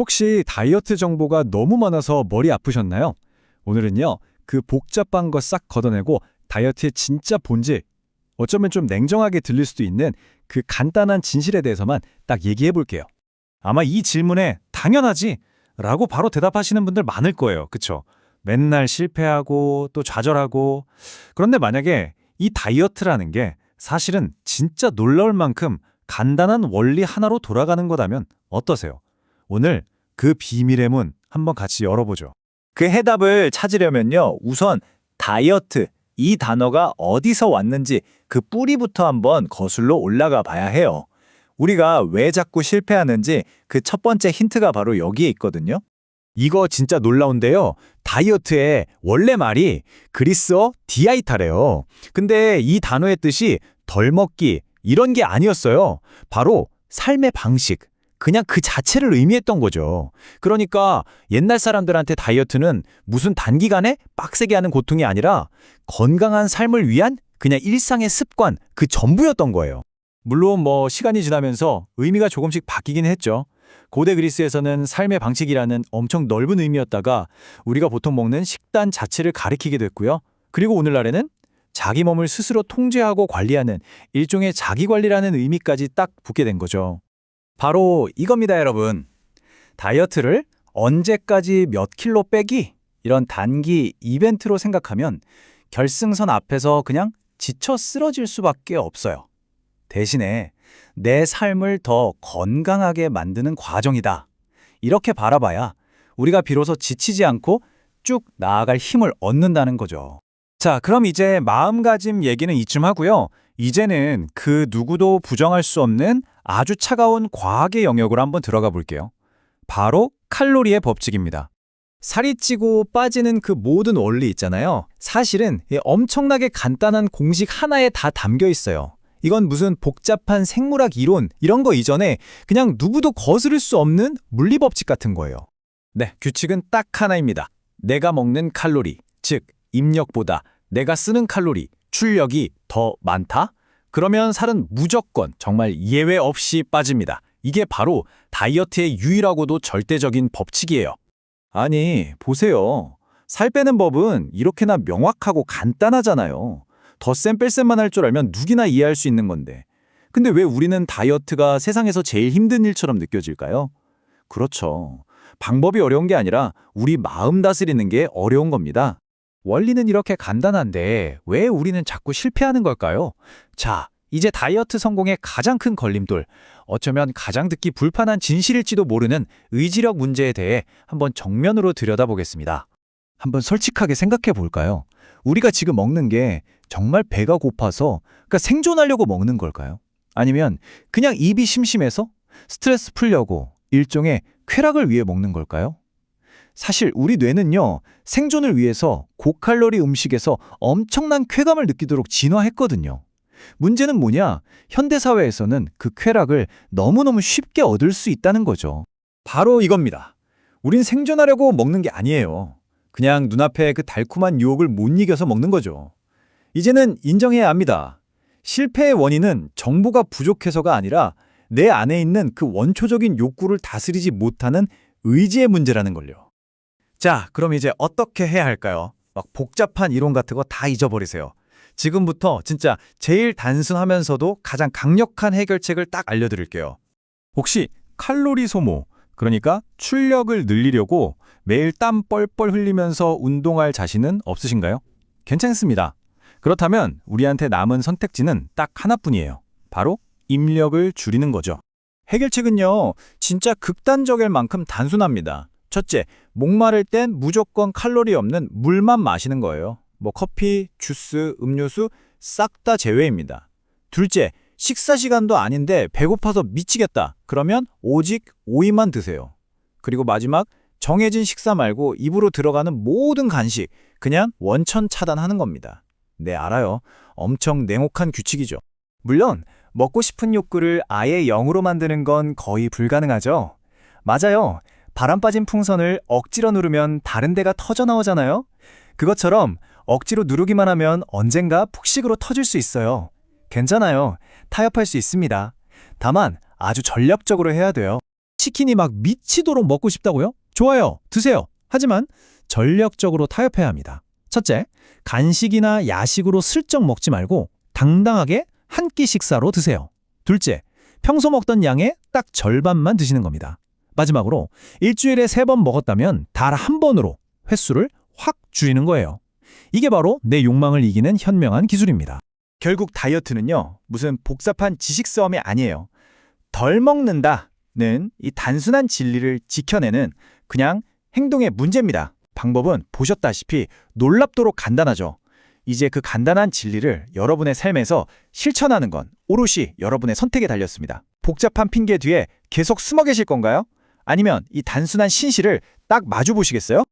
혹시 다이어트 정보가 너무 많아서 머리 아프셨나요? 오늘은요, 그 복잡한 거 싹 걷어내고 다이어트의 진짜 본질, 어쩌면 좀 냉정하게 들릴 수도 있는 그 간단한 진실에 대해서만 딱 얘기해 볼게요. 아마 이 질문에 당연하지 라고 바로 대답하시는 분들 많을 거예요. 그쵸? 맨날 실패하고 또 좌절하고 그런데 만약에 이 다이어트라는 게 사실은 진짜 놀라울 만큼 간단한 원리 하나로 돌아가는 거다면 어떠세요? 오늘 그 비밀의 문 한번 같이 열어보죠. 그 해답을 찾으려면요. 우선 다이어트 이 단어가 어디서 왔는지 그 뿌리부터 한번 거슬러 올라가 봐야 해요. 우리가 왜 자꾸 실패하는지 그 첫 번째 힌트가 바로 여기에 있거든요. 이거 진짜 놀라운데요. 다이어트의 원래 말이 그리스어 디아이타래요. 근데 이 단어의 뜻이 덜 먹기 이런 게 아니었어요. 바로 삶의 방식. 그냥 그 자체를 의미했던 거죠. 그러니까 옛날 사람들한테 다이어트는 무슨 단기간에 빡세게 하는 고통이 아니라 건강한 삶을 위한 그냥 일상의 습관 그 전부였던 거예요. 물론 뭐 시간이 지나면서 의미가 조금씩 바뀌긴 했죠. 고대 그리스에서는 삶의 방식이라는 엄청 넓은 의미였다가 우리가 보통 먹는 식단 자체를 가리키게 됐고요. 그리고 오늘날에는 자기 몸을 스스로 통제하고 관리하는 일종의 자기 관리라는 의미까지 딱 붙게 된 거죠. 바로 이겁니다, 여러분. 다이어트를 언제까지 몇 킬로 빼기 이런 단기 이벤트로 생각하면 결승선 앞에서 그냥 지쳐 쓰러질 수밖에 없어요. 대신에 내 삶을 더 건강하게 만드는 과정이다. 이렇게 바라봐야 우리가 비로소 지치지 않고 쭉 나아갈 힘을 얻는다는 거죠. 자, 그럼 이제 마음가짐 얘기는 이쯤 하고요. 이제는 그 누구도 부정할 수 없는 아주 차가운 과학의 영역으로 한번 들어가 볼게요. 바로 칼로리의 법칙입니다. 살이 찌고 빠지는 그 모든 원리 있잖아요. 사실은 이 엄청나게 간단한 공식 하나에 다 담겨 있어요. 이건 무슨 복잡한 생물학 이론 이런 거 이전에 그냥 누구도 거스를 수 없는 물리 법칙 같은 거예요. 네, 규칙은 딱 하나입니다. 내가 먹는 칼로리, 즉 입력보다 내가 쓰는 칼로리, 출력이 더 많다? 그러면 살은 무조건 정말 예외 없이 빠집니다. 이게 바로 다이어트의 유일하고도 절대적인 법칙이에요. 아니, 보세요. 살 빼는 법은 이렇게나 명확하고 간단하잖아요. 덧셈 뺄셈만 할 줄 알면 누구나 이해할 수 있는 건데. 근데 왜 우리는 다이어트가 세상에서 제일 힘든 일처럼 느껴질까요? 그렇죠. 방법이 어려운 게 아니라 우리 마음 다스리는 게 어려운 겁니다. 원리는 이렇게 간단한데 왜 우리는 자꾸 실패하는 걸까요? 자, 이제 다이어트 성공의 가장 큰 걸림돌, 어쩌면 가장 듣기 불편한 진실일지도 모르는 의지력 문제에 대해 한번 정면으로 들여다보겠습니다. 한번 솔직하게 생각해 볼까요? 우리가 지금 먹는 게 정말 배가 고파서 그러니까 생존하려고 먹는 걸까요? 아니면 그냥 입이 심심해서 스트레스 풀려고 일종의 쾌락을 위해 먹는 걸까요? 사실 우리 뇌는요, 생존을 위해서 고칼로리 음식에서 엄청난 쾌감을 느끼도록 진화했거든요. 문제는 뭐냐? 현대사회에서는 그 쾌락을 너무너무 쉽게 얻을 수 있다는 거죠. 바로 이겁니다. 우린 생존하려고 먹는 게 아니에요. 그냥 눈앞에 그 달콤한 유혹을 못 이겨서 먹는 거죠. 이제는 인정해야 합니다. 실패의 원인은 정보가 부족해서가 아니라 내 안에 있는 그 원초적인 욕구를 다스리지 못하는 의지의 문제라는 걸요. 자, 그럼 이제 어떻게 해야 할까요? 막 복잡한 이론 같은 거 다 잊어버리세요. 지금부터 진짜 제일 단순하면서도 가장 강력한 해결책을 딱 알려드릴게요. 혹시 칼로리 소모, 그러니까 출력을 늘리려고 매일 땀 뻘뻘 흘리면서 운동할 자신은 없으신가요? 괜찮습니다. 그렇다면 우리한테 남은 선택지는 딱 하나뿐이에요. 바로 입력을 줄이는 거죠. 해결책은요, 진짜 극단적일 만큼 단순합니다. 첫째, 목마를 땐 무조건 칼로리 없는 물만 마시는 거예요. 뭐 커피, 주스, 음료수 싹 다 제외입니다. 둘째, 식사 시간도 아닌데 배고파서 미치겠다. 그러면 오직 오이만 드세요. 그리고 마지막, 정해진 식사 말고 입으로 들어가는 모든 간식 그냥 원천 차단하는 겁니다. 네, 알아요. 엄청 냉혹한 규칙이죠. 물론 먹고 싶은 욕구를 아예 0으로 만드는 건 거의 불가능하죠. 맞아요. 바람 빠진 풍선을 억지로 누르면 다른 데가 터져 나오잖아요. 그것처럼 억지로 누르기만 하면 언젠가 푹식으로 터질 수 있어요. 괜찮아요. 타협할 수 있습니다. 다만 아주 전략적으로 해야 돼요. 치킨이 막 미치도록 먹고 싶다고요? 좋아요. 드세요. 하지만 전력적으로 타협해야 합니다. 첫째, 간식이나 야식으로 슬쩍 먹지 말고 당당하게 한 끼 식사로 드세요. 둘째, 평소 먹던 양의 딱 절반만 드시는 겁니다. 마지막으로 일주일에 세 번 먹었다면 달 한 번으로 횟수를 확 줄이는 거예요. 이게 바로 내 욕망을 이기는 현명한 기술입니다. 결국 다이어트는요, 무슨 복잡한 지식 싸움이 아니에요. 덜 먹는다는 이 단순한 진리를 지켜내는 그냥 행동의 문제입니다. 방법은 보셨다시피 놀랍도록 간단하죠. 이제 그 간단한 진리를 여러분의 삶에서 실천하는 건 오롯이 여러분의 선택에 달렸습니다. 복잡한 핑계 뒤에 계속 숨어 계실 건가요? 아니면 이 단순한 신실을 딱 마주 보시겠어요?